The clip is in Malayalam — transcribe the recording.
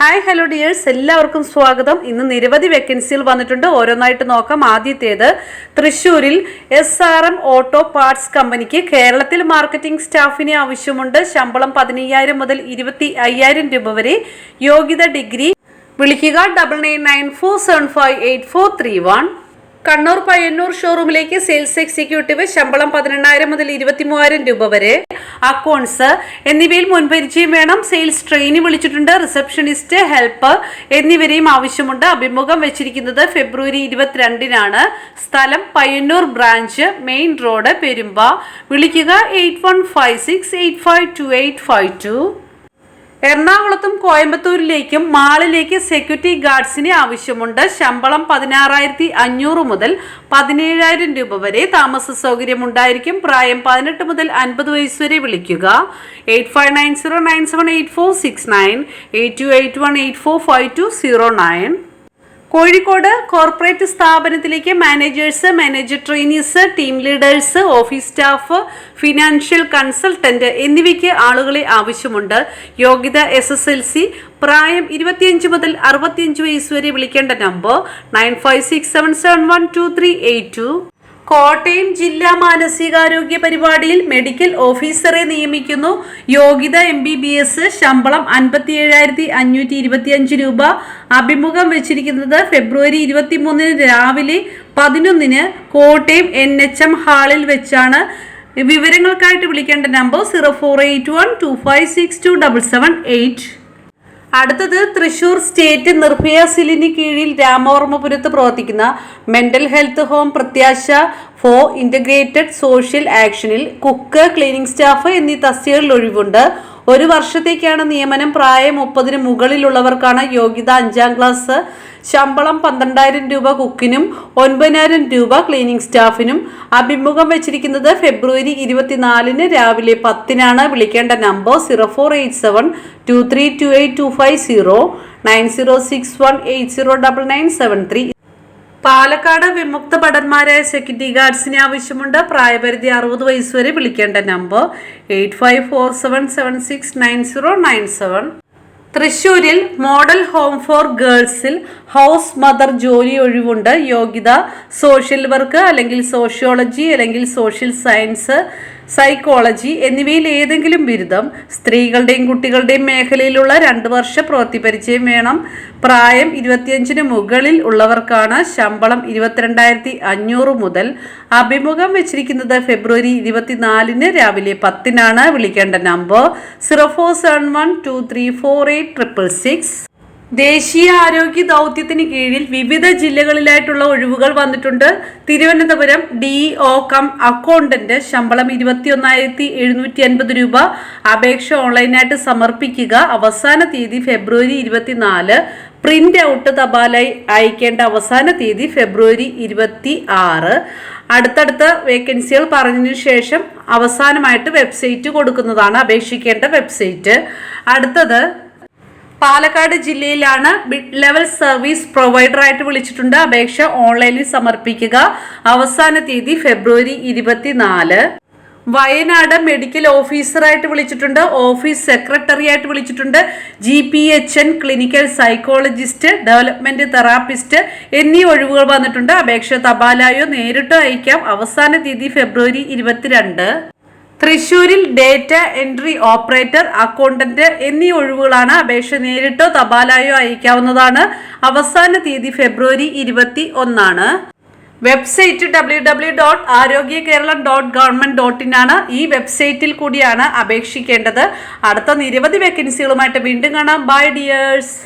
Hi hello dears. എല്ലാവർക്കും സ്വാഗതം. ഇന്ന് നിരവധി വേക്കൻസികൾ വന്നിട്ടുണ്ട്. ഓരോന്നായിട്ട് നോക്കാം. ആദ്യത്തേത് തൃശ്ശൂരിൽ S R M auto parts കമ്പനിക്ക് കേരളത്തിൽ മാർക്കറ്റിംഗ് സ്റ്റാഫിനെ ആവശ്യമുണ്ട്. ശമ്പളം പതിനയ്യായിരം മുതൽ ഇരുപത്തി അയ്യായിരം രൂപ വരെ. യോഗ്യത ഡിഗ്രി വിളിക്കുക. Double nine nine four seven five eight four three one Kannur Payyannur ഷോറൂമിലേക്ക് sales executive ശമ്പളം പതിനെണ്ണായിരം മുതൽ ഇരുപത്തി മൂവായിരം രൂപ വരെ അക്കൗണ്ട്സ് എന്നിവയിൽ മുൻപരിചയം വേണം സെയിൽസ് ട്രെയിനി വിളിച്ചിട്ടുണ്ട് റിസപ്ഷനിസ്റ്റ് ഹെൽപ്പ് എന്നിവരെയും ആവശ്യമുണ്ട്. അഭിമുഖം വെച്ചിരിക്കുന്നത് ഫെബ്രുവരി ഇരുപത്തിരണ്ടിനാണ്. സ്ഥലം Payyanur branch main road Perumba. വിളിക്കുക എയ്റ്റ് എറണാകുളത്തും കോയമ്പത്തൂരിലേക്കും മാളിലേക്ക് സെക്യൂരിറ്റി ഗാർഡ്സിനെ ആവശ്യമുണ്ട്. ശമ്പളം പതിനാറായിരത്തി അഞ്ഞൂറ് മുതൽ പതിനേഴായിരം രൂപ വരെ താമസ സൗകര്യം ഉണ്ടായിരിക്കും പ്രായം പതിനെട്ട് മുതൽ അൻപത് വയസ്സ് വരെ വിളിക്കുക. Eight five nine zero nine seven eight four six nine eight two eight one eight four five two zero nine. Kozhikode corporate സ്ഥാപനത്തിലേക്ക് managers manager trainees team leaders office staff financial consultant എന്നിവയ്ക്ക് ആളുകളെ ആവശ്യമുണ്ട്. യോഗ്യത എസ് എസ് എൽ സി പ്രായം ഇരുപത്തിയഞ്ച് മുതൽ അറുപത്തിയഞ്ച് വയസ്സ് വരെ വിളിക്കേണ്ട number nine five six seven seven one two three eight two. Kottayam ജില്ലാ മാനസികാരോഗ്യ പരിപാടിയിൽ മെഡിക്കൽ ഓഫീസറെ നിയമിക്കുന്നു. യോഗ്യത എം ബി ബി എസ് ശമ്പളം അൻപത്തി ഏഴായിരത്തി അഞ്ഞൂറ്റി ഇരുപത്തി അഞ്ച് രൂപ. അഭിമുഖം വെച്ചിരിക്കുന്നത് ഫെബ്രുവരി ഇരുപത്തി മൂന്നിന് രാവിലെ പതിനൊന്നിന് കോട്ടയം എൻ എച്ച് എം ഹാളിൽ വെച്ചാണ്. വിവരങ്ങൾക്കായിട്ട് വിളിക്കേണ്ട number zero four eight one two five six two double seven eight. അടുത്തത് തൃശൂർ സ്റ്റേറ്റ് നിർഭയ സിലിന് കീഴിൽ രാമവർമ്മപുരത്ത് പ്രവർത്തിക്കുന്ന mental health home Prathyasha for integrated social ആക്ഷനിൽ cook cleaning staff എന്നീ തസ്തികകളിൽ ഒഴിവുണ്ട്. ഒരു വർഷത്തേക്കാണ് നിയമനം. പ്രായം മുപ്പതിന് മുകളിലുള്ളവർക്കാണ് യോഗ്യത അഞ്ചാം ക്ലാസ്. ശമ്പളം പന്ത്രണ്ടായിരം രൂപ കുക്കിനും ഒൻപതിനായിരം രൂപ ക്ലീനിംഗ് സ്റ്റാഫിനും. അഭിമുഖം വെച്ചിരിക്കുന്നത് ഫെബ്രുവരി ഇരുപത്തിനാലിന് രാവിലെ പത്തിനാണ്. വിളിക്കേണ്ട number zero four eight seven two three two eight two five zero nine zero six one eight zero double nine seven three Palakkad വിമുക്ത ഭടന്മാരായ സെക്യൂരിറ്റി ഗാർഡ്സിന് ആവശ്യമുണ്ട്. പ്രായപരിധി അറുപത് വയസ്സ് വരെ വിളിക്കേണ്ട number eight five four seven seven six nine zero nine seven. തൃശൂരിൽ മോഡൽ ഹോം ഫോർ ഗേൾസിൽ ഹൗസ് മദർ ജോലി ഒഴിവുണ്ട്. യോഗ്യത സോഷ്യൽ വർക്ക് അല്ലെങ്കിൽ സോഷ്യോളജി അല്ലെങ്കിൽ സോഷ്യൽ സയൻസ് സൈക്കോളജി എന്നിവയിൽ ഏതെങ്കിലും ബിരുദം സ്ത്രീകളുടെയും കുട്ടികളുടെയും മേഖലയിലുള്ള രണ്ട് വർഷ പ്രവൃത്തി പരിചയം വേണം. പ്രായം ഇരുപത്തിയഞ്ചിന് മുകളിൽ ഉള്ളവർക്കാണ് ശമ്പളം ഇരുപത്തിരണ്ടായിരത്തി അഞ്ഞൂറ് മുതൽ. അഭിമുഖം വെച്ചിരിക്കുന്നത് ഫെബ്രുവരി ഇരുപത്തിനാലിന് രാവിലെ പത്തിനാണ്. വിളിക്കേണ്ട number zero four seven one two three four eight triple six. ദേശീയ ആരോഗ്യ ദൗത്യത്തിന് കീഴിൽ വിവിധ ജില്ലകളിലായിട്ടുള്ള ഒഴിവുകൾ വന്നിട്ടുണ്ട്. Thiruvananthapuram D O cum accountant ശമ്പളം ഇരുപത്തി ഒന്നായിരത്തി എഴുന്നൂറ്റി അൻപത് രൂപ. അപേക്ഷ ഓൺലൈനായിട്ട് സമർപ്പിക്കുക. അവസാന തീയതി ഫെബ്രുവരി ഇരുപത്തിനാല്. പ്രിന്റ് ഔട്ട് തപാലായി അയക്കേണ്ട അവസാന തീയതി ഫെബ്രുവരി ഇരുപത്തി ആറ് അടുത്തടുത്ത വേക്കൻസികൾ പറഞ്ഞതിനു ശേഷം അവസാനമായിട്ട് വെബ്സൈറ്റ് കൊടുക്കുന്നതാണ് അപേക്ഷിക്കേണ്ട വെബ്സൈറ്റ്. അടുത്തത് പാലക്കാട് ജില്ലയിലാണ് മിഡ് ലെവൽ സർവീസ് പ്രൊവൈഡറായിട്ട് വിളിച്ചിട്ടുണ്ട്. അപേക്ഷ ഓൺലൈനിൽ സമർപ്പിക്കുക. അവസാന തീയതി ഫെബ്രുവരി ഇരുപത്തിനാല്. വയനാട് മെഡിക്കൽ ഓഫീസറായിട്ട് വിളിച്ചിട്ടുണ്ട്. ഓഫീസ് സെക്രട്ടറി ആയിട്ട് വിളിച്ചിട്ടുണ്ട്. G P H N clinical psychologist development therapist എന്നീ ഒഴിവുകൾ വന്നിട്ടുണ്ട്. അപേക്ഷ തപാലായോ നേരിട്ടോ അയക്കാം. അവസാന തീയതി ഫെബ്രുവരി ഇരുപത്തിരണ്ട്. തൃശൂരിൽ ഡേറ്റ എൻട്രി ഓപ്പറേറ്റർ അക്കൗണ്ടന്റ് എന്നീ ഒഴിവുകളാണ് അപേക്ഷ നേരിട്ടോ തപാലായോ അയക്കാവുന്നതാണ്. അവസാന തീയതി ഫെബ്രുവരി ഇരുപത്തി ഒന്നാണ്. Website W W dot Arogya Keralam dot government dot in ആണ് ഈ വെബ്സൈറ്റിൽ കൂടിയാണ് അപേക്ഷിക്കേണ്ടത്. അടുത്ത നിരവധി വേക്കൻസികളുമായിട്ട് വീണ്ടും കാണാം. By dears